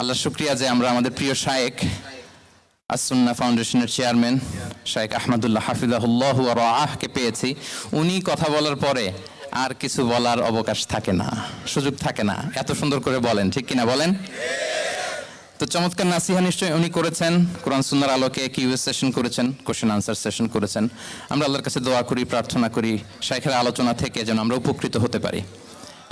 আল্লাহ শুক্রিয়া যে আমরা আমাদের প্রিয় শায়েক আসুন্না ফাউন্ডেশনের চেয়ারম্যান শায়েক আহমদুল্লাহ হাফিজাহুল্লাহ আহকে পেয়েছি। উনি কথা বলার পরে আর কিছু বলার অবকাশ থাকে না, সুযোগ থাকে না। এত সুন্দর করে বলেন, ঠিক কিনা বলেন? তো চমৎকার নাসিহা নিশ্চয়ই উনি করেছেন, কোরআন সুন্নার আলোকে কিউএস সেশন করেছেন, কোশ্চেন আনসার সেশন করেছেন। আমরা আল্লাহর কাছে দোয়া করি, প্রার্থনা করি শাইখের আলোচনা থেকে যেন আমরা উপকৃত হতে পারি।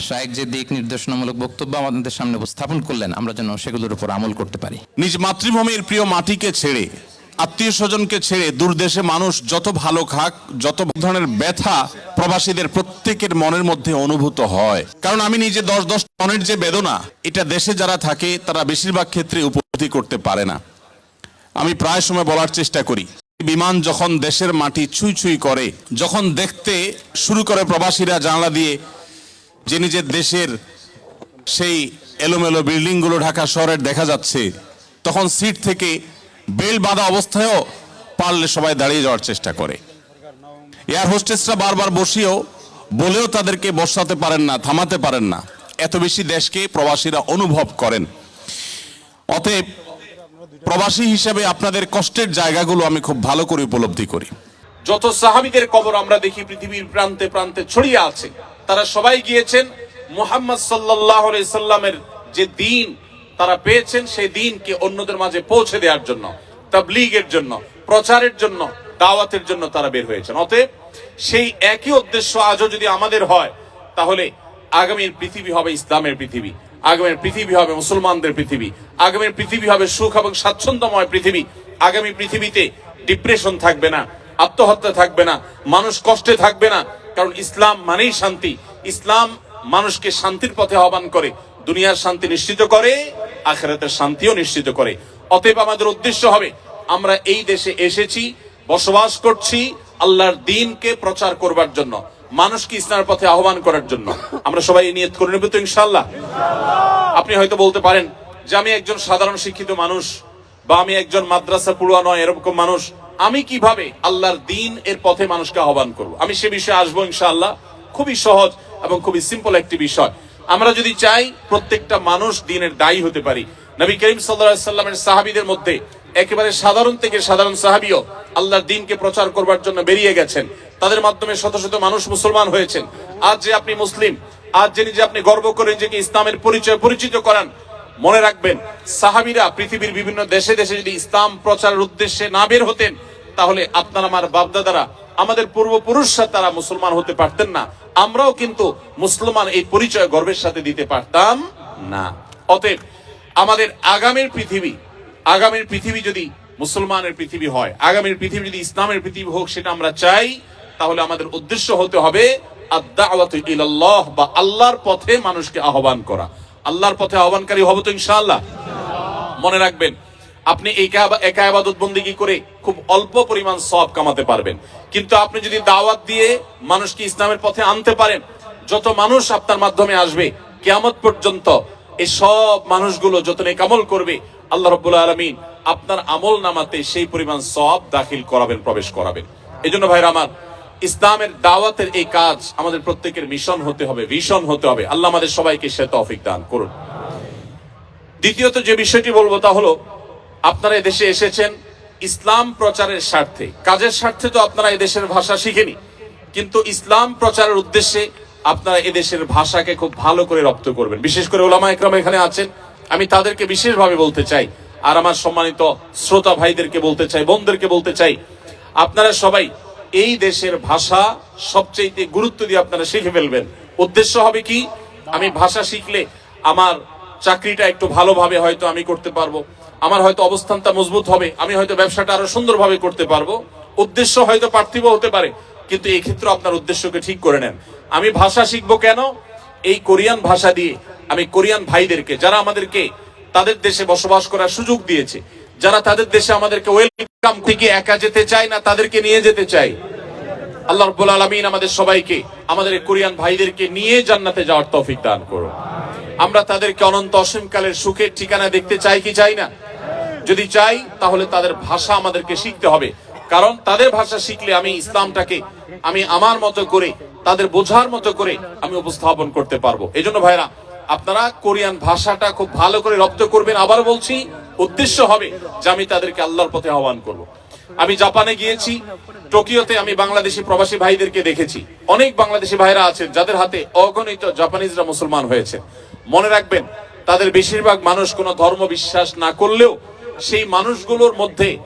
শায়েক যে দিক নির্দেশনামূলক বক্তব্য আমাদের সামনে উপস্থাপন করলেন, আমরা যেন সেগুলোর উপর আমল করতে পারি। নিজ মাতৃভূমির প্রিয় মাটিকে ছেড়ে, আত্মীয় স্বজনকে ছেড়ে দূরদেশে মানুষ যত ভালো খাক, যত ধরনের ব্যথা প্রবাসীদের প্রত্যেকের মনের মধ্যে অনুভূত হয়। কারণ আমি নিজে দশ দশ মনের যে বেদনা, এটা দেশে যারা থাকে, তারা বেশিরভাগ ক্ষেত্রে উপলব্ধি করতে পারে না। আমি প্রায় সময় বলার চেষ্টা করি, বিমান যখন দেশের মাটি ছুঁই ছুঁই করে, যখন দেখতে শুরু করে প্রবাসীরা জানলা দিয়ে যে নিজের দেশের সেই এলোমেলো বিল্ডিংগুলো ঢাকা শহরের দেখা যাচ্ছে, তখন সিট থেকে বেল বাঁধা অবস্থায়ও পারলে সবাই দাঁড়িয়ে যাওয়ার চেষ্টা করে। এয়ার হোস্টেসরা বারবার বসিয়েও বলেও তাদেরকে বসাতে পারেন না, থামাতে পারেন না। এত বেশি দেশকে প্রবাসীরা অনুভব করেন। অতএব প্রবাসী হিসেবে আপনাদের কষ্টের জায়গাগুলো আমি খুব ভালো করে উপলব্ধি করি। যত সাহাবিদের কবর আমরা দেখি পৃথিবীর প্রান্তে প্রান্তে ছড়িয়ে আছে তারা সবাই গিয়েছেন মুহাম্মদ সাল্লাহ সাল্লামের যে দিন তারা পেয়েছেন, সেই দিনকে অন্যদের মাঝে পৌঁছে দেওয়ার জন্য, তাবলিগের জন্য, প্রচারের জন্য, দাওয়াতের জন্য তারা বের হয়েছেন। অতএব সেই একই উদ্দেশ্য আজও যদি আমাদের হয়, তাহলে আগামীর পৃথিবী হবে ইসলামের পৃথিবী, আগামীর পৃথিবী হবে মুসলমানদের পৃথিবী, আগামীর পৃথিবী হবে সুখ এবং স্বাচ্ছন্দ্যময় পৃথিবী। আগামী পৃথিবীতে ডিপ্রেশন থাকবে না, আত্মহত্যা থাকবে না, মানুষ কষ্টে থাকবে না কারণ ইসলাম মানেই শান্তি। ইসলাম মানুষকে শান্তির পথে আহ্বান করে, দুনিয়ার শান্তি নিশ্চিত করে, আখেরাতের শান্তিও নিশ্চিত করে। অতএব আমাদের উদ্দেশ্য হবে, আমরা এই দেশে এসেছি, বসবাস করছি আল্লাহর দিনকে প্রচার করবার জন্য, মানুষকে ইসলামের পথে আহ্বান করার জন্য। আমরা সবাই নিয়ত করে নেব তো ইনশাল্লাহ আপনি হয়তো বলতে পারেন যে আমি একজন সাধারণ শিক্ষিত মানুষ বা আমি একজন মাদ্রাসা পড়ুয়া নয় এরকম মানুষ আমি কীভাবে আল্লাহর দিন এর পথে মানুষকে আহ্বান করব? আমি সে বিষয়ে আসব ইনশাআল্লাহ। খুবই সহজ এবং খুবই সিম্পল একটি বিষয়। আমরা যদি চাই প্রত্যেকটা মানুষ দিনের দায়ী হতে পারি, নবী করিম সাল্লামের সাহাবীদের মধ্যে একেবারে সাধারণ থেকে সাধারণ সাহাবীও আল্লাহর দিনকে প্রচার করবার জন্য বেরিয়ে গেছেন। তাদের মাধ্যমে শত শত মানুষ মুসলমান হয়েছেন। আজ যে আপনি মুসলিম, আজ যে নিজে আপনি গর্ব করেন নিজেকে ইসলামের পরিচয় পরিচিত করান মনে রাখবেন, সাহাবিরা পৃথিবীর বিভিন্ন দেশে দেশে যদি ইসলাম প্রচারের উদ্দেশ্যে না বের হতেন, তাহলে আপনার, আমার বাপদাদারা, আমাদের পূর্বপুরুষরা তারা মুসলমান হতে পারতেন না। আমরাও কিন্তু মুসলমান এই পরিচয় গর্বের সাথে দিতে পারতাম না। অতএব আমাদের আগামীর পৃথিবী আগামীর পৃথিবী যদি মুসলমানের পৃথিবী হয়, আগামীর পৃথিবী যদি ইসলামের পৃথিবী হোক সেটা আমরা চাই, তাহলে আমাদের উদ্দেশ্য হতে হবে আদ-দাওয়াতু ইলাল্লাহ বা আল্লাহর পথে মানুষকে আহ্বান করা। আল্লাহর পথে আহ্বানকারী হব তো ইনশাআল্লাহ। মনে রাখবেন, আপনি একা আবাদত বন্দিগি করে খুব অল্প পরিমাণ সব কামাতে পারবেন। কিন্তু আপনি যদি দাওয়াত দিয়ে মানুষকে ইসলামের পথে আনতে পারেন, যত মানুষ আপনার মাধ্যমে আসবে, কিয়ামত পর্যন্ত এই সব মানুষগুলো যত নেকামল করবে, আল্লাহ রব্বুল আলমিন আপনার আমল নামাতে সেই পরিমাণ সব দাখিল করাবেন, প্রবেশ করাবেন। এই জন্য ভাইরা আমার ইসলামের দাওয়াতের এই কাজ আমাদের প্রত্যেকের মিশন হতে হবে ভীষণ হতে হবে। আল্লাহ আমাদের সবাইকে সে তৌফিক দান করুন। দ্বিতীয়ত যে বিষয়টি বলব তা হলো, আপনারা এদেশে এসেছেন ইসলাম প্রচারের স্বার্থে। কাজের স্বার্থে তো আপনারা এদেশের ভাষা শিখেনি, কিন্তু ইসলাম প্রচারের উদ্দেশ্যে আপনারা এদেশের ভাষাকে খুব ভালো করে রপ্ত করবেন। বিশেষ করে ওলামা একরাম এখানে আছেন, আমি তাদেরকে বিশেষভাবে বলতে চাই, আর আমার সম্মানিত শ্রোতা ভাইদেরকে বলতে চাই বোনদেরকে বলতে চাই, আপনারা সবাই এই দেশের ভাষা সবচেয়ে গুরুত্ব দিয়ে আপনারা শিখে ফেলবেন। উদ্দেশ্য হবে কি? আমি ভাষা শিখলে আমার চাকরিটা একটু ভালোভাবে হয়তো আমি করতে পারব। আমার হয়তো অবস্থানটা মজবুত হবে, আমি হয়তো ব্যবসাটা আরও সুন্দরভাবে করতে পারব। উদ্দেশ্য হয়তো পার্থিব হতে পারে, কিন্তু এই ক্ষেত্রে আপনার উদ্দেশ্যকে ঠিক করে নেন। আমি ভাষা শিখব কেন? এই কোরিয়ান ভাষা দিয়ে আমি কোরিয়ান ভাইদেরকে, যারা আমাদেরকে তাদের দেশে বসবাস করার সুযোগ দিয়েছে যারা তাদের দেশে আমাদেরকে ওয়েলকাম থেকে একা যেতে চায় না, তাদেরকে নিয়ে যেতে চাই আল্লাহ রব্বুল আলমিন আমাদের সবাইকে, আমাদের কোরিয়ান ভাইদেরকে নিয়ে জান্নাতে যাওয়ার তৌফিক দান করুন। আমরা তাদেরকে অনন্ত অসীমকালের সুখের ঠিকানা দেখতে চাই কি চাই না? যদি চাই, তাহলে তাদের ভাষা আমাদেরকে শিখতে হবে। কারণ তাদের ভাষা শিখলে আমি ইসলামটাকে, আমি আমার মতো করে, তাদের বোঝার মতো করে আমি উপস্থাপন করতে পারব। এই জন্য ভাইরা, আপনারা কোরিয়ান ভাষাটা খুব ভালো করে রপ্ত করবেন। আবার বলছি উদ্দেশ্য হবে যে আমি তাদেরকে আল্লাহর পথে আহ্বান করব। আমি জাপানে গিয়েছি, টোকিওতে আমি বাংলাদেশি প্রবাসী ভাইদেরকে দেখেছি। অনেক বাংলাদেশি ভাইরা আছেন যাদের হাতে অগণিত জাপানিজরা মুসলমান হয়েছে। মনে রাখবেন, তাদের বেশিরভাগ মানুষ কোনো ধর্ম বিশ্বাস না করলেও সেই মানুষগুলোর মধ্যে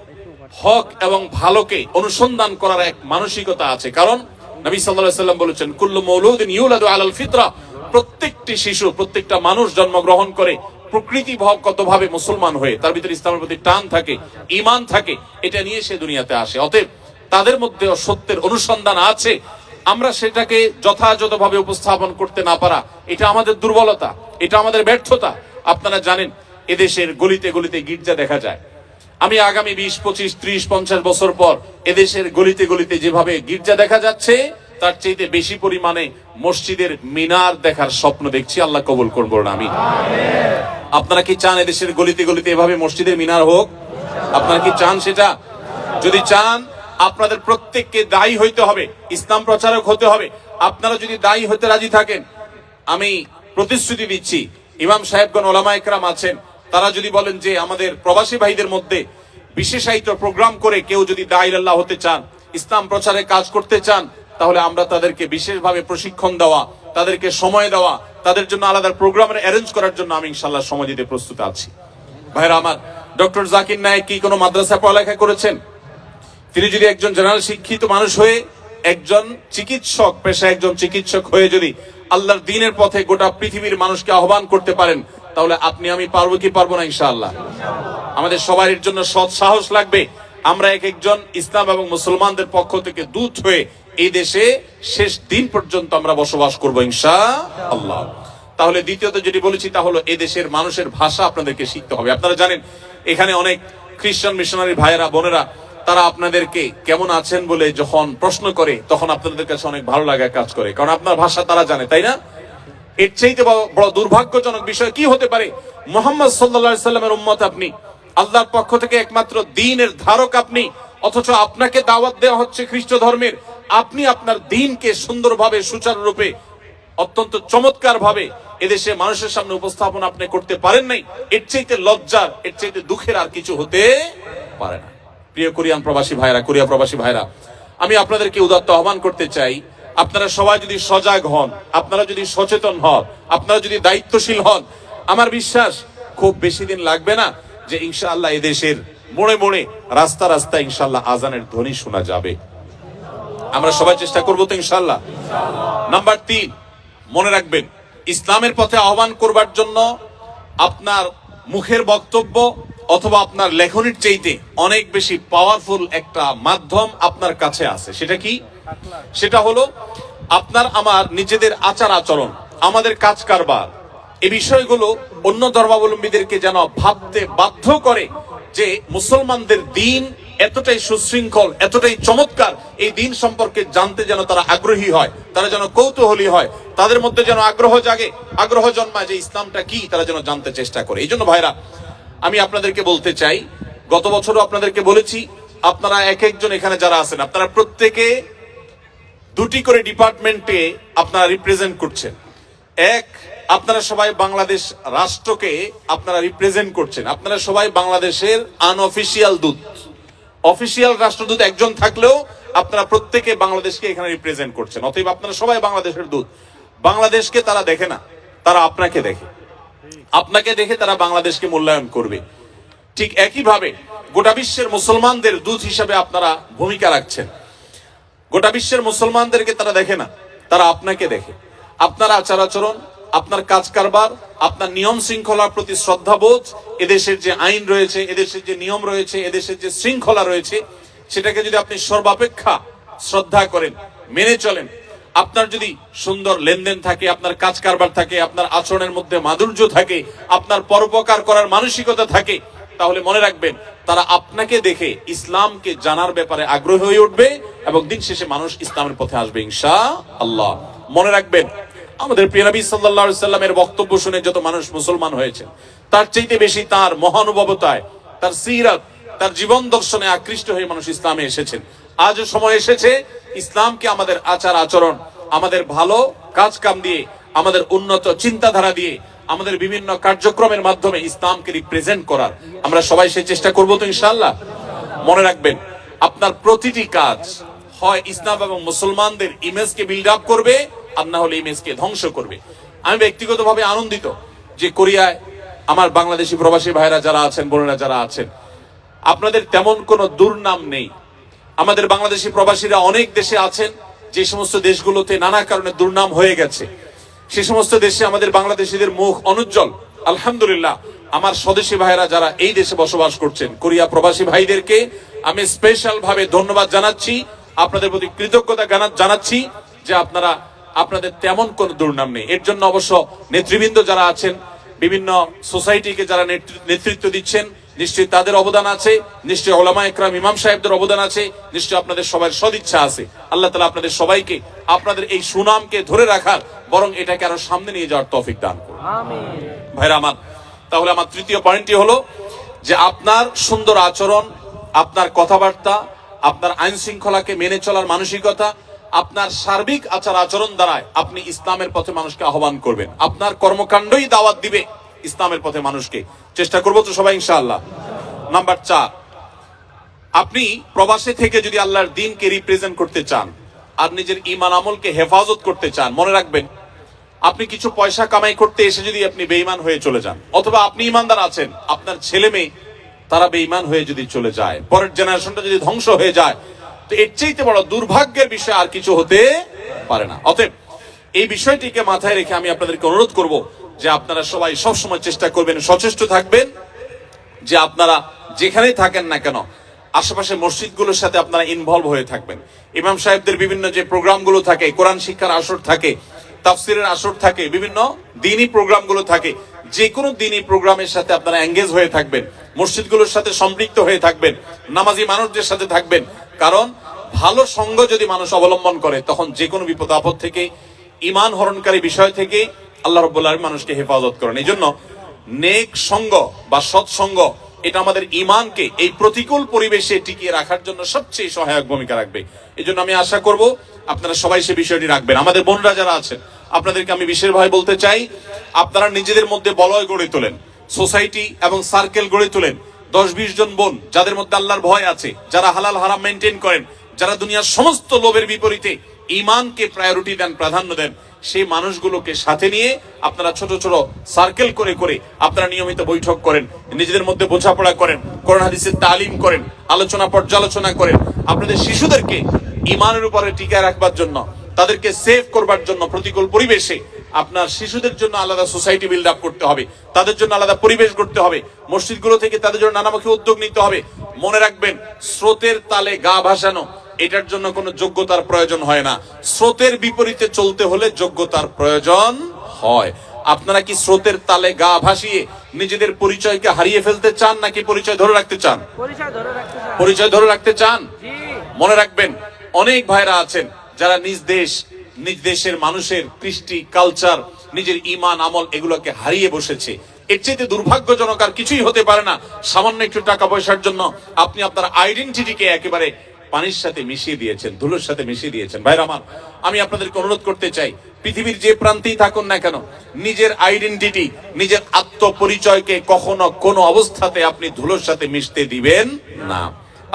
হক এবং ভালোকে অনুসন্ধান করার এক মানসিকতা আছে। কারণ নবী সাল্লাল্লাহু সাল্লাম বলেছেন, কুল্লু মৌলুদিন ইউলাদু আলাল ফিতরা। প্রত্যেকটি শিশু, প্রত্যেকটা মানুষ জন্মগ্রহণ করে প্রকৃতি ভাবে ভাবে মুসলমান হয়ে, তার ভিতরে ইসলামের প্রতি টান থাকে ইমান থাকে, এটা নিয়ে সে দুনিয়াতে আসে। অতএব তাদের মধ্যে সত্যের অনুসন্ধান আছে। আমরা সেটাকে যথাযথভাবে উপস্থাপন করতে না পারা, এটা আমাদের দুর্বলতা, এটা আমাদের ব্যর্থতা। আপনারা জানেন, এদেশের গলিতে গলিতে গির্জা দেখা যায়। আমি আগামী বিশ, পঁচিশ, ত্রিশ, পঞ্চাশ বছর পর এদেশের গলিতে গলিতে যেভাবে গির্জা দেখা যাচ্ছে তার চাইতে বেশি পরিমাণে মসজিদের মিনার দেখার স্বপ্ন দেখছি। আল্লাহ কবুল করব না আমি আপনারা কি চান এদেশের গলিতে গলিতে এভাবে মসজিদের মিনার হোক? আপনারা কি চান সেটা? যদি চান, আপনাদের প্রত্যেককে দায়ী হইতে হবে, ইসলাম প্রচারক হতে হবে। আপনারা যদি দায়ী হতে রাজি থাকেন, আমি প্রতিশ্রুতি দিচ্ছি, ইমাম সাহেবগণ, ওলামা একরাম আছেন, তারা যদি বলেন যে আমাদের প্রবাসী ভাইদের মধ্যে বিশেষায়িত প্রোগ্রাম করে কেউ যদি দায়ী আল্লাহ হতে চান, ইসলাম প্রচারে কাজ করতে চান তাহলে আমরা তাদেরকে বিশেষভাবে প্রশিক্ষণ দেওয়া, তাদেরকে সময় দেওয়া, তাদের জন্য আলাদা প্রোগ্রামের অ্যারেঞ্জ করার জন্য আমি ইনশাল্লাহ সময় দিতে প্রস্তুত আছি। ভাইরা আমার ডক্টর জাকির নায়ক কি কোনো মাদ্রাসা পড়ালেখা করেছেন? তিনি যদি একজন জেনারেল শিক্ষিত মানুষ হয়ে একজন চিকিৎসক, পেশা একজন চিকিৎসক হয়ে যদি আল্লাহর দিনের পথে গোটা পৃথিবীর মানুষকে আহ্বান করতে পারেন, তাহলে আপনি আমি পারব কি পারব না ইনশাআল্লাহ? আমাদের সবার জন্য সৎ সাহস লাগবে। আমরা এক একজন ইসলাম এবং মুসলমানদের পক্ষ থেকে দূত হয়ে এই দেশে শেষ দিন পর্যন্ত আমরা বসবাস করব ইনশা আল্লাহ। তাহলে দ্বিতীয়ত যেটি বলেছি, তা হলো দেশের মানুষের ভাষা আপনাদেরকে শিখতে হবে। আপনারা জানেন, এখানে অনেক খ্রিস্টান মিশনারি ভাইয়েরা, বোনেরা, তারা আপনাদেরকে কেমন আছেন বলে যখন প্রশ্ন করে, তখন আপনাদের কাছে অনেক ভালো লাগা কাজ করে। কারণ আপনার ভাষা তারা জানে, তাই না? এর চাইতে বড় দুর্ভাগ্যজনক বিষয় কি হতে পারে? মোহাম্মদ সাল্লা সাল্লামের উম্মত আপনি, আল্লাহর পক্ষ থেকে একমাত্র দিনের ধারক আপনি, অথচ আপনাকে দাওয়াত দেওয়া হচ্ছে খ্রিস্ট ধর্মের। আপনি আপনার দিনকে সুন্দরভাবে, সুচারুরূপে, অত্যন্ত চমৎকার ভাবে এদেশে মানুষের সামনে উপস্থাপন আপনি করতে পারেন নাই, এর চাইতে লজ্জার, এর চাইতে দুঃখের আর কিছু হতে পারে না। প্রিয় কোরিয়ান প্রবাসী ভাইরা, কোরিয়া প্রবাসী ভাইরা, আমি আপনাদেরকে উদাত্ত আহ্বান করতে চাই, আপনারা সবাই যদি সজাগ হন, আপনারা যদি সচেতন হন, আপনারা যদি দায়িত্বশীল হন, আমার বিশ্বাস খুব বেশি দিন লাগবে না যে ইনশাআল্লাহ এদেশের মোড়ে মোড়ে রাস্তা রাস্তা ইনশাআল্লাহ আজানের ধ্বনি শোনা যাবে। আমরা সবাই চেষ্টা করব তো ইনশাআল্লাহ। নাম্বার তিন, মনে রাখবেন, ইসলামের পথে আহ্বান করবার জন্য আপনার মুখের বক্তব্য অথবা আপনার লেখনির চাইতে অনেক বেশি পাওয়ারফুল একটা মাধ্যম আপনার কাছে আছে। সেটা কি? সেটা হলো, আপনার আমার নিজেদের আচার আচরণ, আমাদের কাজ কারবার। এই বিষয়গুলো অন্য ধর্মাবলম্বীদেরকে যেন ভাবতে বাধ্য করে যে মুসলমানদের দিন এতটাই সুশৃঙ্খল, এতটাই চমৎকার এই দিন সম্পর্কে জানতে যেন তারা আগ্রহী হয়, তারা যেন কৌতূহলী হয়, তাদের মধ্যে যেন আগ্রহ জাগে, আগ্রহ জন্মায় যে ইসলামটা কি তারা যেন জানতে চেষ্টা করে। এই জন্য ভাইরা, আমি আপনাদেরকে বলতে চাই, গত বছরও আপনাদেরকে বলেছি, আপনারা এক একজন এখানে যারা আছেন, আপনারা প্রত্যেকে দুটি করে ডিপার্টমেন্টে আপনারা রিপ্রেজেন্ট করছেন। এক, আপনারা সবাই বাংলাদেশ রাষ্ট্রকে আপনারা রিপ্রেজেন্ট করছেন। আপনারা সবাই বাংলাদেশের আনঅফিসিয়াল দূত। অফিসিয়াল রাষ্ট্রদূত একজন থাকলেও আপনারা প্রত্যেকে বাংলাদেশকে এখানে রিপ্রেজেন্ট করছেন। অতএব আপনারা সবাই বাংলাদেশের দূত। বাংলাদেশকে তারা দেখে না, তারা আপনাকে দেখে। আপনাকে দেখে তারা বাংলাদেশকে মূল্যায়ন করবে। ঠিক একইভাবে গোটা বিশ্বের মুসলমানদের দূত হিসাবে আপনারা ভূমিকা রাখছেন। গোটা বিশ্বের মুসলমানদেরকে তারা দেখে না, তারা আপনাকে দেখে। আপনার আচার আচরণ আপনার কাজ কারবার, আপনার নিয়ম শৃঙ্খলার প্রতি শ্রদ্ধাবোধ, এদেশের যে আইন রয়েছে, এদেশের যে নিয়ম রয়েছে, এদেশের যে শৃঙ্খলা রয়েছে, সেটাকে যদি আপনি সর্বাপেক্ষা শ্রদ্ধা করেন, মেনে চলেন, আপনার যদি সুন্দর লেনদেন থাকে, আপনার কাজ কারবার থাকে, আপনার আচরণের মধ্যে মাধুর্য থাকে, আপনার পরোপকার করার মানসিকতা থাকে, তাহলে মনে রাখবেন, তারা আপনাকে দেখে ইসলামকে জানার ব্যাপারে আগ্রহী হয়ে উঠবে এবং দিন শেষে মানুষ ইসলামের পথে আসবে ইনশা আল্লাহ মনে রাখবেন আমাদের প্রিয় নবী সাল্লাল্লাহু সাল্লামের বক্তব্য শুনে যত মানুষ মুসলমান হয়েছে, তার চাইতে বেশি তার মহানুভবতায়, তার সিরাত, তার জীবন দর্শনে আকৃষ্ট হয়ে মানুষ ইসলামে এসেছেন। আজও সময় এসেছে, ইসলামকে আমাদের আচার আচরণ, আমাদের ভালো কাজ কাম দিয়ে, আমাদের উন্নত চিন্তাধারা দিয়ে, আমাদের বিভিন্ন কার্যক্রমের মাধ্যমে ইসলামকে রিপ্রেজেন্ট করার। আমরা সবাই সেই চেষ্টা করব তো ইনশাআল্লাহ? মনে রাখবেন, আপনার প্রতিটি কাজ হয় ইসলাম এবং মুসলমানদের ইমেজকে বিল্ড আপ করবে আর না হলে ইমেজকে ধ্বংস করবে। আমি ব্যক্তিগতভাবে আনন্দিত যে কোরিয়ায় আমার বাংলাদেশি প্রবাসী ভাইরা যারা আছেন, বোনেরা যারা আছেন, আপনাদের তেমন কোনো দুর্নাম নেই। আমাদের বাংলাদেশি প্রবাসীরা অনেক দেশে আছেন, যে সমস্ত দেশগুলোতে নানা কারণে দুর্নাম হয়ে গেছে। সে সমস্ত দেশে আমাদের বাংলাদেশিদের মুখ অনুজ্জ্বল। আলহামদুলিল্লাহ, আমার স্বদেশী ভাইরা যারা এই দেশে বসবাস করছেন, কোরিয়া প্রবাসী ভাইদেরকে আমি স্পেশাল ভাবে ধন্যবাদ জানাচ্ছি, আপনাদের প্রতি কৃতজ্ঞতা জানাচ্ছি যে আপনারা আপনাদের তেমন কোনো দুর্নাম নেই। এর জন্য অবশ্য নেতৃবৃন্দ যারা আছেন বিভিন্ন সোসাইটিকে যারা নেতৃ- নেতৃত্ব দিচ্ছেন নিশ্চয়ই তাদের অবদান আছে নিশ্চয়ই ওলামা একরাম ইমাম সাহেবদের অবদান আছে নিশ্চয়ই আপনাদের সবার সদিচ্ছা আছে। আল্লাহ তালা আপনাদের সবাইকে আপনাদের এই সুনামকে ধরে রাখার বরং এটাকে আরও সামনে নিয়ে যাওয়ার তৌফিক দান করুন। ভাইরা আমার তাহলে আমার তৃতীয় পয়েন্টটি হলো যে আপনার সুন্দর আচরণ আপনার কথাবার্তা আপনার আইন শৃঙ্খলাকে মেনে চলার মানসিকতা আপনার সার্বিক আচার আচরণ দ্বারায় আপনি ইসলামের পথে মানুষকে আহ্বান করবেন। আপনার কর্মকাণ্ডই দাওয়াত দিবে ইসলামের পথে মানুষকে। চেষ্টা করব তো সবাই, ইনশাআল্লাহ। নাম্বার চার, আপনি প্রবাসে থেকে যদি আল্লাহর দিনকে রিপ্রেজেন্ট করতে চান আর নিজের ইমান আমলকে হেফাজত করতে চান, মনে রাখবেন, আপনি কিছু পয়সা কামাই করতে এসে যদি আপনি বেঈমান হয়ে চলে যান, অথবা আপনি ইমানদার আছেন, আপনার ছেলে মেয়ে, তারা বেঈমান হয়ে যদি চলে যায়, পরের জেনারেশনটা যদি ধ্বংস হয়ে যায় তো এর চাইতে বড় দুর্ভাগ্যের বিষয় আর কিছু হতে পারে না। অতএব এই বিষয়টিকে মাথায় রেখে আমি আপনাদেরকে অনুরোধ করব যে আপনারা সবাই সবসময় চেষ্টা করবেন, সচেষ্ট থাকবেন, যে আপনারা যেখানেই থাকেন না কেন আশেপাশে মসজিদগুলোর সাথে আপনারা ইনভলভ হয়ে থাকবেন। ইমাম সাহেবদের বিভিন্ন যে প্রোগ্রামগুলো থাকে, কোরআন শিক্ষার আসর থাকে, তাফসিরের আসর থাকে, বিভিন্ন দিনই প্রোগ্রামগুলো থাকে যে কোনো দিনই প্রোগ্রামের সাথে আপনারা এঙ্গেজ হয়ে থাকবেন, মসজিদগুলোর সাথে সম্পৃক্ত হয়ে থাকবেন, নামাজি মানুষদের সাথে থাকবেন। কারণ ভালো সঙ্গ যদি মানুষ অবলম্বন করে, তখন যে কোনো বিপদ আপদ থেকে ইমান হরণকারী বিষয় থেকে আল্লাহ রব্বুল্লাহ মানুষকে হেফাজত করেন। এই জন্য নেক সঙ্গ বা সৎসঙ্গ এটা আমাদের ইমানকে এই প্রতিকূল পরিবেশে টিকিয়ে রাখার জন্য সবচেয়ে সহায়ক ভূমিকা রাখবে। এই জন্য আমি আশা করব আপনারা সবাই সে বিষয়টি রাখবেন। আমাদের বোনরা যারা আছেন, আপনাদেরকে আমি বিশেষভাবে বলতে চাই, আপনারা নিজেদের মধ্যে বলয় গড়ে তোলেন, সোসাইটি এবং সার্কেল গড়ে তোলেন। দশ বিশ জন বোন, যাদের মধ্যে আল্লাহর ভয় আছে, যারা হালাল হারাম মেনটেন করেন, যারা দুনিয়ার সমস্ত লোভের বিপরীতে ইমানকে প্রায়োরিটি দেন, প্রাধান্য দেন সেই মানুষগুলোকে সাথে নিয়ে আপনারা ছোট ছোট সার্কেল করে করে আপনারা নিয়মিত বৈঠক করেন, নিজেদের মধ্যে বোঝাপড়া করেন, কোরআন হাদিসের তালিম করেন, আলোচনা পর্যালোচনা করেন। আপনাদের শিশুদেরকে ইমানের উপরে টিকায় রাখবার জন্য, তাদেরকে সেভ করবার জন্য প্রতিকূল পরিবেশে আপনার শিশুদের জন্য আলাদা সোসাইটি বিল্ড আপ করতে হবে, তাদের জন্য আলাদা পরিবেশ করতে হবে, মসজিদগুলো থেকে তাদের জন্য নানামুখী উদ্যোগ নিতে হবে। মনে রাখবেন, স্রোতের তালে গা ভাসানো এটার জন্য কোনো যোগ্যতার প্রয়োজন হয় না। স্রোতের বিপরীতে চলতে হলে যোগ্যতার প্রয়োজন হয়। আপনারা কি স্রোতের তালে গা ভাসিয়ে নিজেদের পরিচয়কে হারিয়ে ফেলতে চান নাকি পরিচয় ধরে রাখতে চান? পরিচয় ধরে রাখতে চান। মনে রাখবেন অনেক ভাইরা আছেন যারা নিজ দেশ নিজ দেশের মানুষের কৃষ্টি কালচার নিজের ইমান আমল এগুলোকে হারিয়ে বসেছে। এর চেয়ে দুর্ভাগ্যজনক আর কিছুই হতে পারে না। সামান্য একটু টাকা পয়সার জন্য আপনি আপনার আইডেন্টিটিকে একেবারে পানির সাথে মিশিয়ে দিয়েছেন, ধুলোর সাথে মিশিয়ে দিয়েছেন। ভাইরা আমার, আমি আপনাদেরকে অনুরোধ করতে চাই, পৃথিবীর যে প্রান্তেই থাকুন না কেন, নিজের আইডেন্টিটি নিজের আত্মপরিচয়কে কখনো কোনো অবস্থাতে আপনি ধুলোর সাথে মিশতে দিবেন না।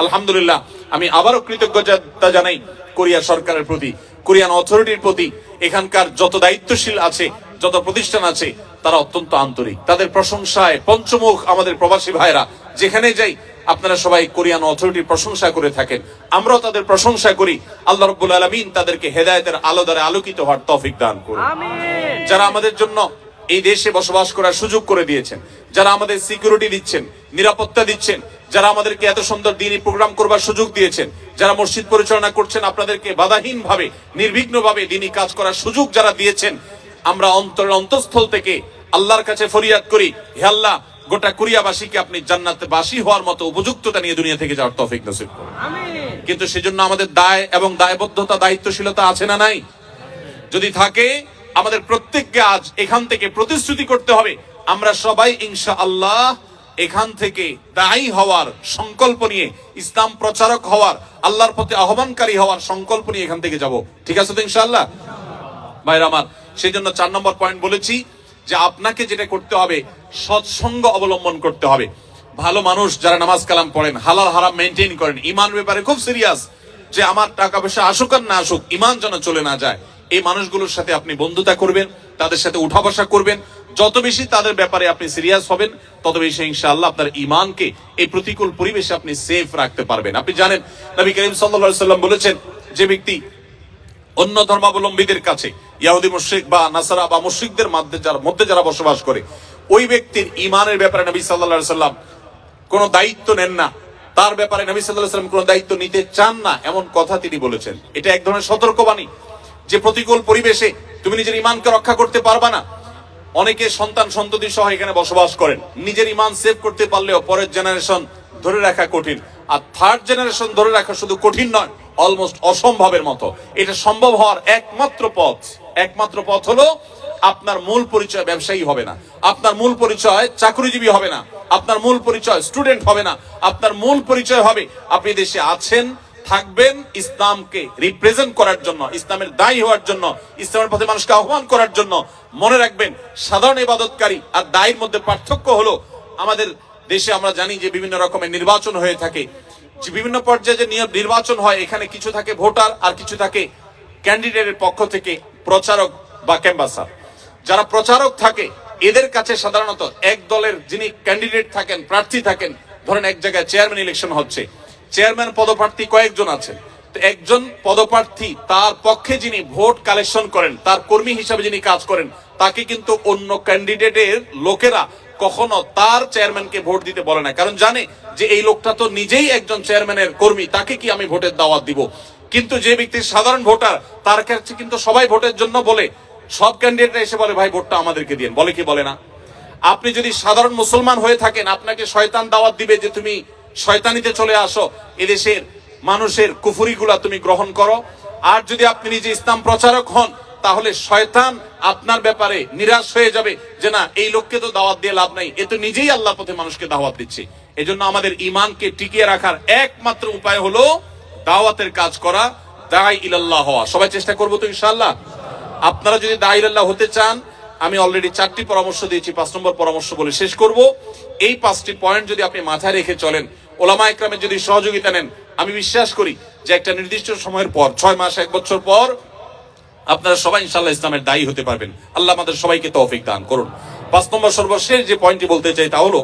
আলহামদুলিল্লাহ, আমি আবারও কৃতজ্ঞতা জানাই কোরিয়া সরকারের প্রতি, কোরিয়ান অথরিটির প্রতি। এখানকার যত দায়িত্বশীল আছে, যত প্রতিষ্ঠান আছে, তারা অত্যন্ত আন্তরিক। তাদের প্রশংসায় পঞ্চমুখ আমাদের প্রবাসী ভাইরা, যেখানে যাই আপনারা সবাই কোরিয়ান অথরিটির প্রশংসা করে থাকেন। আমরাও তাদের প্রশংসা করি। আল্লাহ রব্বুল আলমিন তাদেরকে হেদায়তের আলো দ্বারা আলোকিত হওয়ার তৌফিক দান করুন। যারা আমাদের জন্য এই দেশে বসবাস করার সুযোগ করে দিয়েছেন যারা আমাদের সিকিউরিটি দিচ্ছেন নিরাপত্তা দিচ্ছেন যারা আমাদেরকে এত সুন্দর দিনই প্রোগ্রাম করবার সুযোগ দিয়েছেন যারা মসজিদ পরিচালনা করছেন আপনাদেরকে বাধাহীন ভাবে নির্বিঘ্ন ভাবে দিনই কাজ করার সুযোগ যারা দিয়েছেন আমরা অন্তর অন্তঃস্থল থেকে আল্লাহর কাছে ফরিয়াদ করি হে আল্লাহ গোটা কোরিয়াবাসীকে আপনি জান্নাতে বাসী হওয়ার মতো উপযুক্ততা নিয়ে দুনিয়া থেকে যাওয়ার তৌফিক নসিব করুন। আমিন। কিন্তু সেজন্য আমাদের দায় এবং দায়বদ্ধতা দায়িত্বশীলতা আছে না নাই? যদি থাকে আমাদের প্রত্যেককে আজ এখান থেকে প্রতিশ্রুতি করতে হবে। আমরা সবাই ইনশা আল্লাহ এখান থেকে দায়ী হওয়ার সংকল্প নিয়ে ইসলাম প্রচারক হওয়ার আল্লাহর পথে আহ্বানকারী হওয়ার সংকল্প নিয়ে এখান থেকে যাব। ঠিক আছে তো ইনশাআল্লাহ? ভাইরা আমার সেই জন্য চার নম্বর পয়েন্ট বলেছি যে আপনাকে যেটা করতে হবে, সৎসঙ্গ অবলম্বন করতে হবে। ভালো মানুষ যারা নামাজ কালাম পড়েন, হালাল, হারাম মেনটেন করেন, ইমান ব্যাপারে খুব সিরিয়াস যে আমার টাকা পয়সা আসুক আর না আসুক, ইমান যেন চলে না যায়। এই মানুষগুলোর সাথে আপনি বন্ধুতা করবেন, তাদের সাথে উঠা বসা করবেন। যত বেশি তাদের ব্যাপারে আপনি সিরিয়াস হবেন, তত বেশি ইনশাআল্লাহ আপনার ইমানকে এই প্রতিকূল পরিবেশে আপনি সেফ রাখতে পারবেন। আপনি জানেন, নবী করিম সাল্লাম বলেছেন, যে ব্যক্তি অন্য ধর্মাবলম্বীদের কাছে ইয়াহুদি মুশরিক বা নাসারা বা মুশরিকদের মধ্যে যারা মধ্যে যারা বসবাস করে, ওই ব্যক্তির ইমানের ব্যাপারে নবী আলাইহি সাল্লাম কোনো দায়িত্ব নেন না। তার ব্যাপারে নবী আলাইহি সাল্লাম কোনো দায়িত্ব নিতে চান না, এমন কথা তিনি বলেছেন। এটা এক ধরনের সতর্কবাণী। যে প্রতিকূল পরিবেশে তুমি নিজের ইমানকে রক্ষা করতে পারবা না। অনেকে সন্তান সন্ততি সহ এখানে বসবাস করেন। নিজের ইমান সেভ করতে পারলেও পরের জেনারেশন ধরে রাখা কঠিন। আর থার্ড জেনারেশন ধরে রাখা শুধু কঠিন নয়। অলমোস্ট অসম্ভবের মতো। এটা সম্ভব হওয়ার একমাত্র পথ। একমাত্র পথ হলো আপনার মূল পরিচয় ব্যবসায়ী হবে না। আপনার মূল পরিচয় চাকরিজীবী হবে না। আপনার মূল পরিচয় স্টুডেন্ট হবে না। আপনার মূল পরিচয় হবে আপনি দেশে আছেন, থাকবেন, ইসলামকে রিপ্রেজেন্ট করার জন্য, ইসলামের দায়ী হওয়ার জন্য, ইসলামের পথে মানুষকে আহ্বান করার জন্য মনে রাখবেন, সাধারণ ইবাদতকারী আর দায়ের মধ্যে পার্থক্য হলো আমাদের দেশে আমরা জানি যে বিভিন্ন রকমের নির্বাচন হয়ে থাকে। বিভিন্ন পর্যায়ে যে নিয়ম নির্বাচন হয়, এখানে কিছু থাকে ভোটার আর কিছু থাকে ক্যান্ডিডেটের পক্ষ থেকে প্রচারক বা ক্যাম্বাসার যারা প্রচারক থাকে, এদের কাছে সাধারণত এক দলের যিনি ক্যান্ডিডেট থাকেন, প্রার্থী থাকেন, ধরেন এক জায়গায় চেয়ারম্যান ইলেকশন হচ্ছে, চেয়ারম্যান পদপ্রার্থী কয়েকজন আছেন। তো একজন পদপ্রার্থী তার পক্ষে যিনি ভোট কালেকশন করেন, তার কর্মী হিসাবে যিনি কাজ করেন, তাকে কিন্তু অন্য ক্যান্ডিডেটের লোকেরা কখনো তার চেয়ারম্যানকে ভোট দিতে বলে না কারণ জানে যে এই লোকটা তো নিজেই একজন চেয়ারম্যানের কর্মী, তাকে কি আমি ভোটের দাওয়াত দিব? কিন্তু যে ব্যক্তি সাধারণ ভোটার, তার কাছে কিন্তু সবাই ভোটের জন্য বলে। সব ক্যান্ডিডেট এসে বলে, ভাই, ভোটটা আমাদেরকে দিন বলে কি বলে না? আপনি যদি সাধারণ মুসলমান হয়ে থাকেন, আপনাকে শয়তান দাওয়াত দিবে যে তুমি শয়তানিতে চলে আসো। এদেশের মানুষের কুফুরিগুলা তুমি গ্রহণ করো। আর যদি আপনি নিজে ইসলাম প্রচারক হন তাহলে শয়তান আপনার ব্যাপারে নিরাশ হয়ে যাবে যে না, এই লোককে তো দাওয়াত দিয়ে লাভ নাই। এ তো নিজেই আল্লাহর পথে মানুষকে দাওয়াত দিচ্ছে। এজন্য আমাদের ইমানকে টিকিয়ে রাখার একমাত্র উপায় হলো দাওয়াতের কাজ করা, দায় ইলাল্লাহ হওয়া। সবাই চেষ্টা করব তো ইনশাআল্লাহ? আপনারা যদি দায় ইলাল্লাহ হতে চান, আমি অলরেডি চারটি পরামর্শ দিয়েছি, পাঁচ নম্বর পরামর্শ বলে শেষ করব। এই পাঁচটি পয়েন্ট যদি আপনি মাথায় রেখে চলেন, ওলামা একরামের যদি সহযোগিতা নেন, আমি বিশ্বাস করি যে একটা নির্দিষ্ট সময়ের পর, ছয় মাস, এক বছর পর আপনারা সবাই ইনশাল্লাহ ইসলামের দায়ী হতে পারবেন। আল্লাহ আমাদের সবাইকে তৌফিক দান করুন। পাঁচ নম্বর সর্বশেষ যে পয়েন্টটি বলতে চাই তা হলো,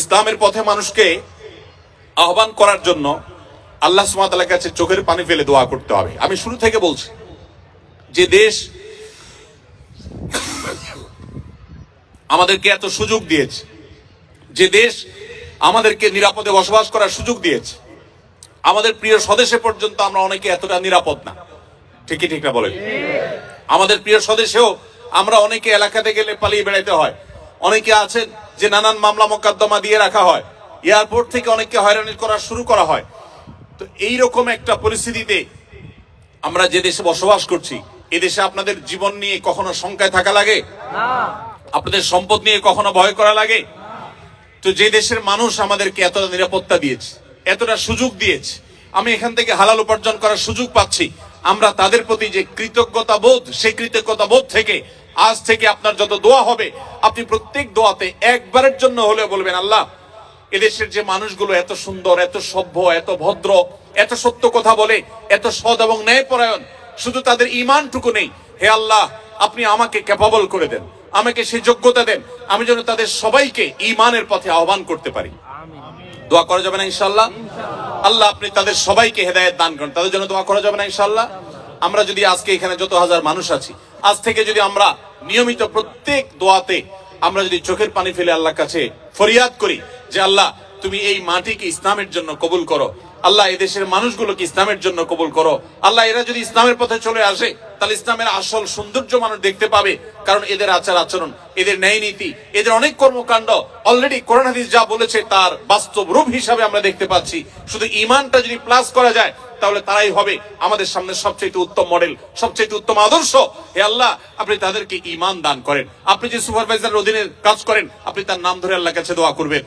ইসলামের পথে মানুষকে আহ্বান করার জন্য আল্লাহ সুমাতালার কাছে চোখের পানি ফেলে দোয়া করতে হবে। আমি শুরু থেকে বলছি, যে দেশ আমাদেরকে এত সুযোগ দিয়েছে, যে দেশ আমাদেরকে নিরাপদে বসবাস করার সুযোগ দিয়েছে, আমাদের প্রিয় স্বদেশে পর্যন্ত আমরা অনেকে এতটা নিরাপদ না। ঠিকই ঠিক না বলেন? আমাদের প্রিয় স্বদেশেও আমরা অনেকে এলাকাতে গেলে পালিয়ে বেড়াইতে হয়। অনেকে আছেন যে নানান মামলা মোকদ্দমা দিয়ে রাখা হয়। এয়ারপোর্ট থেকে অনেককে হয়রানি করা শুরু করা হয়। তো এই রকম একটা পরিস্থিতিতে আমরা যে দেশে বসবাস করছি এ দেশে আপনাদের জীবন নিয়ে কখনো শঙ্কায় থাকা লাগে? আপনাদের সম্পদ নিয়ে কখনো ভয় করা লাগে? তো যে দেশের মানুষ আমাদেরকে এতটা নিরাপত্তা দিয়েছে এতটা সুযোগ দিয়েছে আমি এখান থেকে হালাল উপার্জন করার সুযোগ পাচ্ছি। আমরা তাদের প্রতি যে কৃতজ্ঞতা বোধ সেই কৃতজ্ঞতা বোধ থেকে আজ থেকে আপনার যত দোয়া হবে, আপনি প্রত্যেক দোয়াতে একবারের জন্য হলেও বলবেন, আল্লাহ, এদেশের যে মানুষগুলো এত সুন্দর, এত সভ্য, এত ভদ্র, এত সত্য কথা বলে, এত সৎ এবং ন্যায়পরায়ণ, শুধু তাদের ইমানটুকু নেই। হে আল্লাহ, আপনি আমাকে ক্যাপাবল করে দেন, আমাকে সেই যোগ্যতা দেন, আমি যেন তাদের সবাইকে ইমানের পথে আহ্বান করতে পারি। দোয়া করা যাবে না ইনশাল্লাহ আল্লাহ আপনি তাদের সবাইকে হেদায়ত দান করেন। তাদের জন্য দোয়া করা যাবে না ইনশাল্লাহ আমরা যদি আজকে এখানে যত হাজার মানুষ আছি, আজ থেকে যদি আমরা নিয়মিত প্রত্যেক দোয়াতে আমরা যদি চোখের পানি ফেলে আল্লাহর কাছে ফরিয়াদ করি যে, আল্লাহ, তুমি এই মাটিকে ইসলামের জন্য কবুল করো আল্লাহ এদেশের মানুষগুলোকে ইসলামের জন্য কবুল করো। আল্লাহ এরা যদি ইসলামের পথে চলে আসে, তাহলে ইসলামের আসল সৌন্দর্য মানুষ দেখতে পাবে। কারণ এদের আচার আচরণ, এদের ন্যায় নীতি, এদের অনেক কর্মকাণ্ড অলরেডি কোরআন হাদিস যা বলেছে তার বাস্তব রূপ হিসাবে আমরা দেখতে পাচ্ছি। শুধু ইমানটা যদি প্লাস করা যায়, তাহলে তারাই হবে আমাদের সামনে সবচেয়ে উত্তম মডেল সবচেয়ে উত্তম আদর্শ। হে আল্লাহ, আপনি তাদেরকে ইমান দান করেন। আপনি যে সুপারভাইজার অধীনে কাজ করেন, আপনি তার নাম ধরে আল্লাহ কাছে দোয়া করবেন।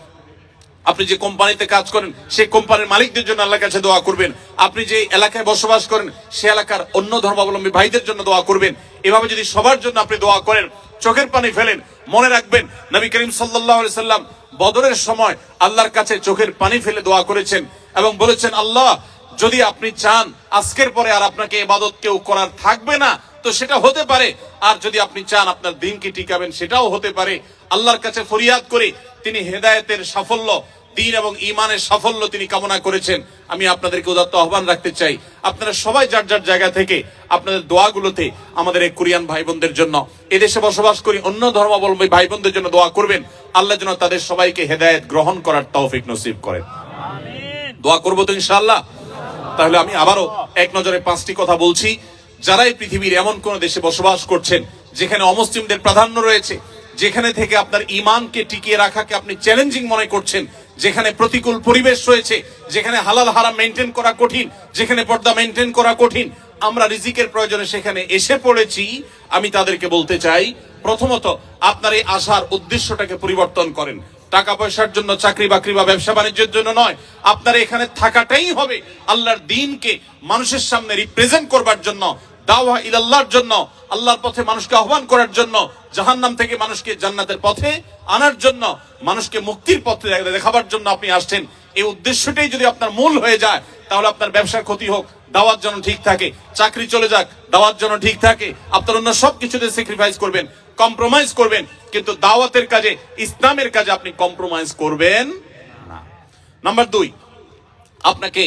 আপনি যে কোম্পানিতে কাজ করেন, সেই কোম্পানির মালিকদের জন্য আল্লাহর কাছে দোয়া করবেন। আপনি যে এলাকায় বসবাস করেন, সে এলাকার অন্য ধর্মাবলম্বী ভাইদের জন্য দোয়া করবেন। এভাবে যদি সবার জন্য আপনি দোয়া করেন, চোখের পানি ফেলেন, মনে রাখবেন, নবী করিম আলাইহি সাল্লাম বদরের সময় আল্লাহর কাছে চোখের পানি ফেলে দোয়া করেছেন এবং বলেছেন, আল্লাহ, যদি আপনি চান, আজকের পরে আর আপনাকে ইবাদত কেউ করার থাকবে না, তো সেটা হতে পারে। আর যদি আপনি চান, আপনার দিনকে টিকাবেন, সেটাও হতে পারে। আল্লাহর কাছে ফরিয়াদ করে তিনি হেদায়েতের সাফল্য দিন এবং ইমানের সাফল্য তিনি কামনা করেছেন। আমি আপনাদেরকে উদাত্ত আহ্বান রাখতে চাই। আপনারা সবাই যার যার জায়গা থেকে আপনাদের দোয়াগুলোতে আমাদের এই কোরিয়ান ভাই বোনদের জন্য এদেশে বসবাস করি অন্য ধর্মাবলম্বী ভাই বোনদের জন্য দোয়া করবেন। আল্লাহ যেন তাদের সবাইকে হেদায়েত গ্রহণ করার তৌফিক নসিব করেন। দোয়া করব তো ইনশাআল্লাহ। তাহলে আমি আবারও এক নজরে পাঁচটি কথা বলছি। যারাই পৃথিবীর এমন কোন দেশে বসবাস করছেন যেখানে অমুসলিমদের প্রাধান্য রয়েছে যেখানে থেকে আপনার ইমানকে টিকিয়ে রাখাকে আপনি চ্যালেঞ্জিং মনে করছেন, যেখানে প্রতিকূল পরিবেশ রয়েছে, যেখানে হালাল হারাম মেনটেন করা কঠিন, যেখানে পর্দা মেনটেন করা কঠিন, আমরা রিজিকের প্রয়োজনে সেখানে এসে পড়েছি। আমি তাদেরকে বলতে চাই, প্রথমত আপনার এই আসার উদ্দেশ্যটাকে পরিবর্তন করেন। টাকা পয়সার জন্য, চাকরি বাকরি বা ব্যবসা বাণিজ্যের জন্য নয়, আপনার এখানে থাকাটাই হবে আল্লাহর দিনকে মানুষের সামনে রিপ্রেজেন্ট করবার জন্য দাওয়া ইলাল্লাহর জন্য, আল্লাহর পথে মানুষকে আহ্বান করার জন্য, জাহান্নাম থেকে মানুষকে জান্নাতের পথে আনার জন্য, মানুষকে মুক্তির পথে দেখাবার জন্য আপনি আসছেন। এই উদ্দেশ্যটাই যদি আপনার মূল হয়ে যায়, তাহলে আপনার ব্যবসার ক্ষতি হোক দাওয়ার জন্য ঠিক থাকে, চাকরি চলে যাক দাওয়ার জন্য ঠিক থাকে, আপনার অন্য সব কিছুতে স্যাক্রিফাইস করবেন কম্প্রোমাইজ করবেন, কিন্তু দাওয়াতের কাজে, ইসলামের কাজে আপনি কম্প্রোমাইজ করবেন নাম্বার দুই, আপনাকে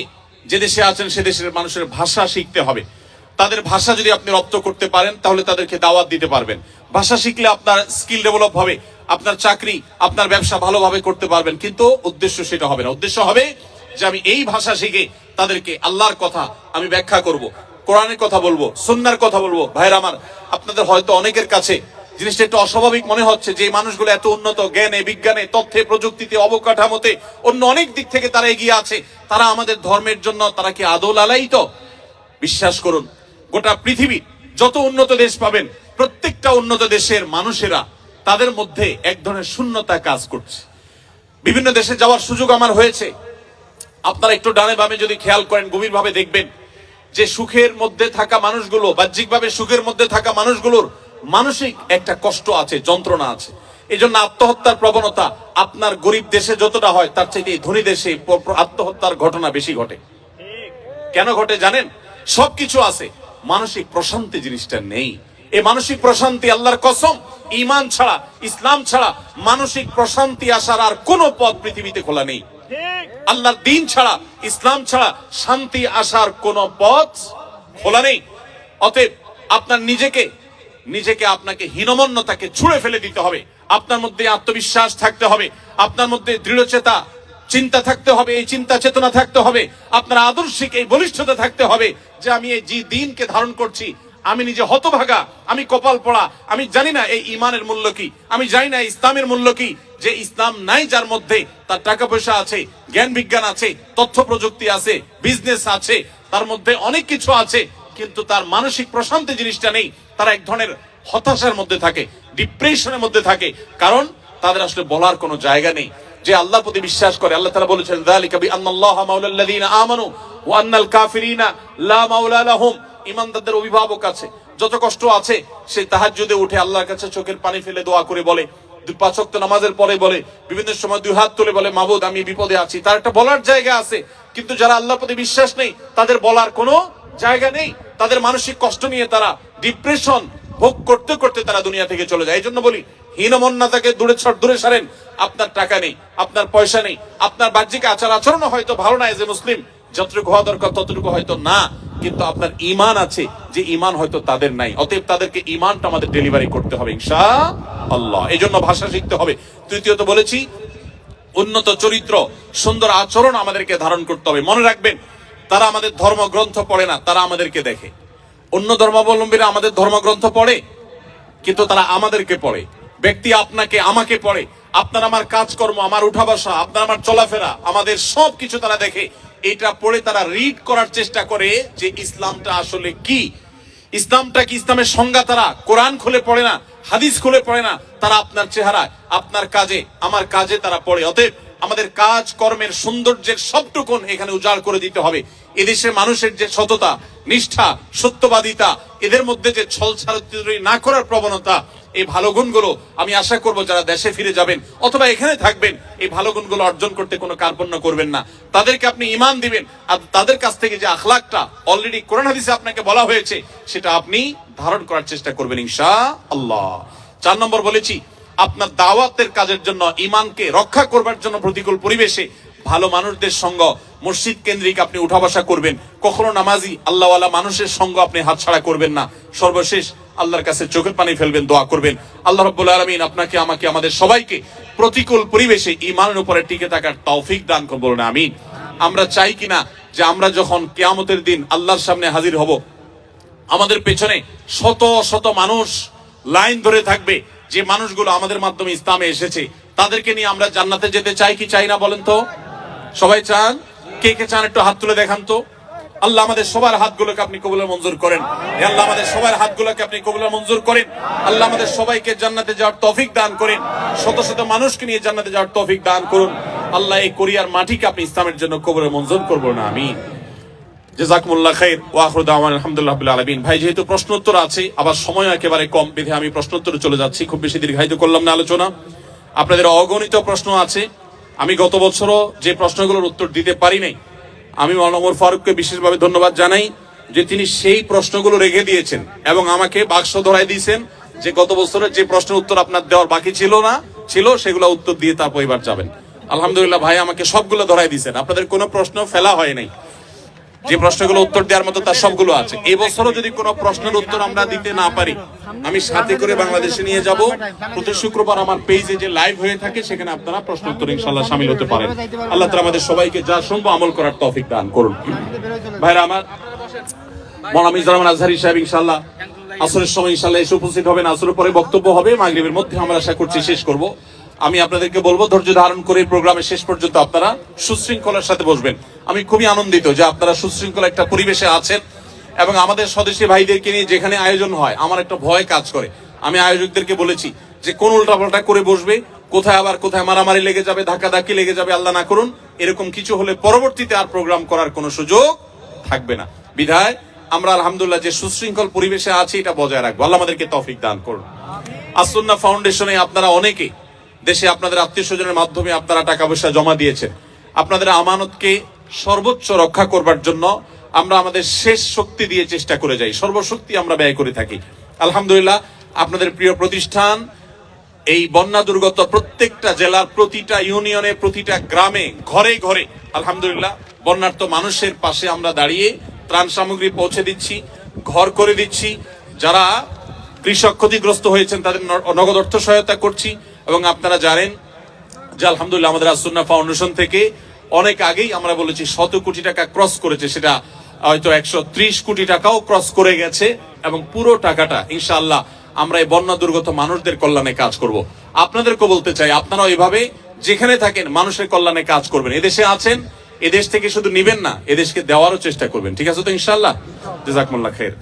যে দেশে আছেন, সে দেশের মানুষের ভাষা শিখতে হবে। তাদের ভাষা যদি আপনি রপ্ত করতে পারেন, তাহলে তাদেরকে দাওয়াত দিতে পারবেন। ভাষা শিখলে আপনার স্কিল ডেভেলপ হবে, আপনার চাকরি, আপনার ব্যবসা ভালোভাবে করতে পারবেন, কিন্তু উদ্দেশ্য সেটা হবে না। উদ্দেশ্য হবে যে আমি এই ভাষা শিখে তাদেরকে আল্লাহর কথা আমি ব্যাখ্যা করব, কোরআনের কথা বলব, সুন্নার কথা বলব। ভাইয়ের আমার, আপনাদের হয়তো অনেকের কাছে জিনিসটা একটু অস্বাভাবিক মনে হচ্ছে যে মানুষগুলো এত উন্নত জ্ঞানে, বিজ্ঞানে, তথ্যে, প্রযুক্তিতে, অবকাঠামোতে, অন্য অনেক দিক থেকে তারা এগিয়ে আছে। তারা আমাদের ধর্মের জন্য তারা কি আদৌ আলাই তো বিশ্বাস করুন গোটা পৃথিবী যত উন্নত দেশ পাবেন প্রত্যেকটা উন্নত দেশের মানুষেরা তাদের মধ্যে এক ধরনের শূন্যতা কাজ করছে। বিভিন্ন দেশে যাওয়ার সুযোগ আমার হয়েছে। আপনারা একটু ডানে বামে যদি খেয়াল করেন গভীরভাবে দেখবেন যে সুখের মধ্যে থাকা মানুষগুলো বাহ্যিকভাবে সুখের মধ্যে থাকা মানুষগুলোর মানসিক একটা কষ্ট আছে যন্ত্রণা আছে। এই জন্য আত্মহত্যার প্রবণতা আপনার গরিব দেশে যতটা হয় তার চাইতে এই ধনী দেশে আত্মহত্যার ঘটনা বেশি ঘটে। কেন ঘটে জানেন? সবকিছু আছে। মানসিক প্রশান্তি জিনিসটা নেই। এই মানসিক প্রশান্তি আল্লাহর কসম ইমান ছাড়া ইসলাম ছাড়া মানসিক প্রশান্তি আসার আর কোনো পথ পৃথিবীতে খোলা নেই। আল্লাহর দিন ছাড়া ইসলাম ছাড়া শান্তি আসার কোন পথ খোলা নেই। অতএব আপনার নিজেকে নিজেকে আপনাকে হীনমন্যতাকে ছুঁড়ে ফেলে দিতে হবে। আপনার মধ্যে আত্মবিশ্বাস থাকতে হবে। আপনার মধ্যে দৃঢ়চেতা চিন্তা থাকতে হবে, এই চিন্তা চেতনা থাকতে হবে, আপনার আদর্শিক এই বলিষ্ঠতা থাকতে হবে যে আমি এই যে দিনকে ধারণ করছি, আমি নিজে হতভাগা, আমি কপাল পড়া, আমি জানি না এই ইমানের মূল্য কি, আমি জানি না ইসলামের মূল্য কি, যে ইসলাম নাই যার মধ্যে তার টাকা পয়সা আছে, জ্ঞান বিজ্ঞান আছে, তথ্য প্রযুক্তি আছে বিজনেস আছে, তার মধ্যে অনেক কিছু আছে, কিন্তু তার মানসিক প্রশান্তি জিনিসটা নেই, তারা এক ধরনের হতাশার মধ্যে থাকে ডিপ্রেশনের মধ্যে থাকে, কারণ তাদের আসলে বলার কোনো জায়গা নেই। যে আল্লাহর প্রতি বিশ্বাস করে, আল্লাহ তাআলা বলেছেন মাওলাল্লাযীনা আমানু আন্নাল কাফিরিনা লা লাহুম। ইমানদারদের অভিভাবক আছে, যত কষ্ট আছে, সে তাহাজ্জুদে উঠে আল্লাহর কাছে চোখের পানি ফেলে দোয়া করে বলে পাঁচ নামাজের পরে বলে, বিভিন্ন সময় দুই হাত তুলে বলে মাবুদ আমি বিপদে আছি। তার একটা বলার জায়গা আছে, কিন্তু যারা আল্লাহর প্রতি বিশ্বাস নেই, তাদের বলার কোনো জায়গা নেই। তাদের মানসিক কষ্ট নিয়ে তারা ডিপ্রেশন ভোগ করতে করতে তারা দুনিয়া থেকে চলে যায়। এই জন্য বলি, হীনমন্যতাকে দূরে দূরে সারেন। আপনার টাকা নেই, আপনার পয়সা নেই, আপনার বাহ্যিক আচার আচরণ হয়তো ভালো না যে মুসলিম যতটুকু হওয়া দরকার, ততটুকু হয়তো না। কিন্তু আপনার ইমান আছে যে ইমান হয়তো তাদের নাই। অতএব তাদেরকে ইমানটা আমাদের ডেলিভারি করতে হবে ইনশা আল্লাহ এই জন্য ভাষা শিখতে হবে। তৃতীয়ত বলেছি, উন্নত চরিত্র, সুন্দর আচরণ আমাদেরকে ধারণ করতে হবে। মনে রাখবেন, তারা আমাদের ধর্মগ্রন্থ পড়ে না, তারা আমাদেরকে দেখে। অন্য ধর্মাবলম্বীরা আমাদের ধর্মগ্রন্থ পড়ে, কিন্তু তারা আমাদেরকে পড়ে। ব্যক্তি আপনাকে, আমাকে পড়ে। আপনার আমার কাজকর্ম, আমার উঠা বসা আপনার আমার চলাফেরা, আমাদের সব কিছু তারা দেখে। এটা পড়ে তারা রিড করার চেষ্টা করে যে ইসলামটা আসলে কি। ইসলামটা কি? ইসলামের সংজ্ঞা তারা কোরআন খুলে পড়ে না, হাদিস খুলে পড়ে না, তারা আপনার চেহারা আপনার কাজে, আমার কাজে তারা পড়ে। অতএব আমাদের কাজ কর্মের সৌন্দর্যের সবটুকুন এখানে উজাড় করে দিতে হবে। এদেশের মানুষের যে সততা, নিষ্ঠা, সত্যবাদিতা, এদের মধ্যে যে ছল ছাড়াছাড়ি না করার প্রবণতা, এই ভালো গুণগুলো আমি আশা করব যারা দেশে ফিরে যাবেন অথবা এখানে থাকবেন, এই ভালো গুণগুলো অর্জন করতে কোনো কার্পণ্য করবেন না। তাদেরকে আপনি ইমান দিবেন আর তাদের কাছ থেকে যে আখলাকটা অলরেডি কোরআন হাদিসে আপনাকে বলা হয়েছে, সেটা আপনি ধারণ করার চেষ্টা করবেন ইনশা আল্লাহ চার নম্বর বলেছি, আপনার দাওয়াতের কাজের জন্য ইমানকে রক্ষা করবার জন্য প্রতিকূল পরিবেশে ভালো মানুষদের সঙ্গ মসজিদ কেন্দ্রিক আপনি উঠা বসা করবেন। কখনো নামাজি, আল্লাহওয়ালা মানুষের সঙ্গ আপনি হাতছাড়া করবেন না। সর্বশেষ আল্লাহর কাছে চোখের পানি ফেলবেন, দোয়া করবেন। আল্লাহ রব্বুল আলমিন আপনাকে, আমাকে, আমাদের সবাইকে প্রতিকূল পরিবেশে ইমানের উপরে টিকে থাকার তৌফিক দান করব না আমিন। আমরা চাই কিনা যে আমরা যখন কেয়ামতের দিন আল্লাহর সামনে হাজির হব, আমাদের পেছনে শত শত মানুষ লাইন ধরে থাকবে, যে মানুষগুলো আমাদের মাধ্যমে ইসলামে এসেছে, তাদেরকে নিয়ে আমরা জান্নাতে যেতে চাই কি চাই না বলেন তো? সবাই চান? কে কে চান একটু হাত তুলে দেখান তো। আল্লাহ আমাদের সবার হাতগুলোকে আপনি কবুলের মঞ্জুর করেন। আল্লাহ, আমাদের সবার হাতগুলোকে আপনি কবুলের মঞ্জুর করেন। আল্লাহ আমাদের সবাইকে জান্নাতে যাওয়ার তৌফিক দান করেন। শত শত মানুষকে নিয়ে জান্নাতে যাওয়ার তৌফিক দান করুন। আল্লাহ এই কোরিয়ার মাটিকে আপনি ইসলামের জন্য কবুলের মঞ্জুর করব না, আমিন। জেজাকুমুল্লাহ খাইর ওয়াখরু দাওয়ান আলহামদুলিল্লাহ রাব্বিল ভাই, যেহেতু প্রশ্ন উত্তর আছে, আবার সময় একেবারে কম, বিধে আমি প্রশ্নত্তরে চলে যাচ্ছি। খুব বেশি দীর্ঘায়িত করলাম না আলোচনা। আপনাদের অগণিত প্রশ্ন আছে। আমি গত বছরও যে প্রশ্নগুলোর উত্তর দিতে পারি নাই, আমি মনোমর ফারুককে বিশেষভাবে ধন্যবাদ জানাই যে তিনি সেই প্রশ্নগুলো রেখে দিয়েছেন এবং আমাকে বাক্স ধরাই দিয়েছেন যে গত বছরের যে প্রশ্নের উত্তর আপনার দেওয়ার বাকি ছিল না, ছিল সেগুলো উত্তর দিয়ে তারপর এবার যাবেন। আলহামদুলিল্লাহ ভাই আমাকে সবগুলো ধরাই দিয়েছেন। আপনাদের কোনো প্রশ্ন ফেলা হয় নাই। যে প্রশ্নগুলো উত্তর দেওয়ার মতো তার সবগুলো আছে। এই বছরও যদি কোনো প্রশ্নের উত্তর আমরা দিতে না পারি, আমি সাথে করে বাংলাদেশে নিয়ে যাব। প্রতি শুক্রবার আমার পেজে যে লাইভ হয়ে থাকে, সেখানে আপনারা প্রশ্ন উত্তর ইনশাল্লাহ সামিল হতে পারেন। আল্লাহ তালা আমাদের সবাইকে যা শুনব আমল করার তৌফিক দান করুন। ভাইরা আমার মিজানুর রহমান আজহারি সাহেব ইনশাল্লাহ আসরের সময় ইনশাল্লাহ এসে উপস্থিত হবেন। আসরের পরে বক্তব্য হবে, মাগরিবের মধ্যে আমরা আশা করছি শেষ করব। আমি আপনাদেরকে বলব, ধৈর্য ধারণ করে প্রোগ্রামের শেষ পর্যন্ত আপনারা সুশৃঙ্খলার সাথে বসবেন। আমি খুবই আনন্দিত যে আপনারা সুশৃঙ্খলা একটা পরিবেশে আছেন এবং আমাদের স্বদেশী ভাইদেরকে নিয়ে যেখানে আয়োজন হয়, আমার একটা ভয় কাজ করে। আমি আয়োজকদেরকে বলেছি যে কোন উল্টাপাল্টা করে বসবে, কোথায় আবার কোথায় মারামারি লেগে যাবে, ধাক্কাধাক্কি লেগে যাবে, আল্লাহ না করুন, এরকম কিছু হলে পরবর্তীতে আর প্রোগ্রাম করার কোনো সুযোগ থাকবে না। বিধায়, আমরা আলহামদুলিল্লাহ যে সুশৃঙ্খল পরিবেশে আছি, এটা বজায় রাখব। আল্লাহ আমাদেরকে তৌফিক দান করুন। আসুন্না ফাউন্ডেশনে আপনারা অনেকে, দেশে আপনাদের আত্মীয় স্বজনের মাধ্যমে আপনারা টাকা পয়সা জমা দিয়েছেন। আপনাদের আমানতকে সর্বোচ্চ রক্ষা করবার জন্য আমরা আমাদের শেষ শক্তি দিয়ে চেষ্টা করে যাই। সর্বশক্তি আমরা ব্যয় করে থাকি। আলহামদুলিল্লাহ, আপনাদের প্রিয় প্রতিষ্ঠান, এই বন্যা দুর্গত প্রত্যেকটা জেলার প্রতিটা ইউনিয়নে, প্রতিটা গ্রামে, ঘরে ঘরে, আলহামদুলিল্লাহ, বন্যার্ত মানুষের পাশে আমরা দাঁড়িয়ে ত্রাণ সামগ্রী পৌঁছে দিচ্ছি, ঘর করে দিচ্ছি। যারা কৃষক ক্ষতিগ্রস্ত হয়েছেন, তাদের নগদ অর্থ সহায়তা করছি। এবং আপনারা জানেন যে আলহামদুলিল্লাহ, আমাদের আসুন্না ফাউন্ডেশন থেকে অনেক আগেই আমরা বলেছি শত কোটি টাকা ক্রস করেছে, সেটা হয়তো একশো ত্রিশ কোটি টাকাও ক্রস করে গেছে, এবং পুরো টাকাটা, ইনশাআল্লাহ, আমরা এই বন্যা দুর্গত মানুষদের কল্যাণে কাজ করব। আপনাদেরকে বলতে চাই, আপনারাও এভাবে যেখানে থাকেন, মানুষের কল্যাণে কাজ করবেন। এদেশে আছেন, এদেশ থেকে শুধু নিবেন না, এদেশকে দেওয়ারও চেষ্টা করবেন। ঠিক আছে তো ইনশাল্লাহ জাজাকুমুল্লাহ খের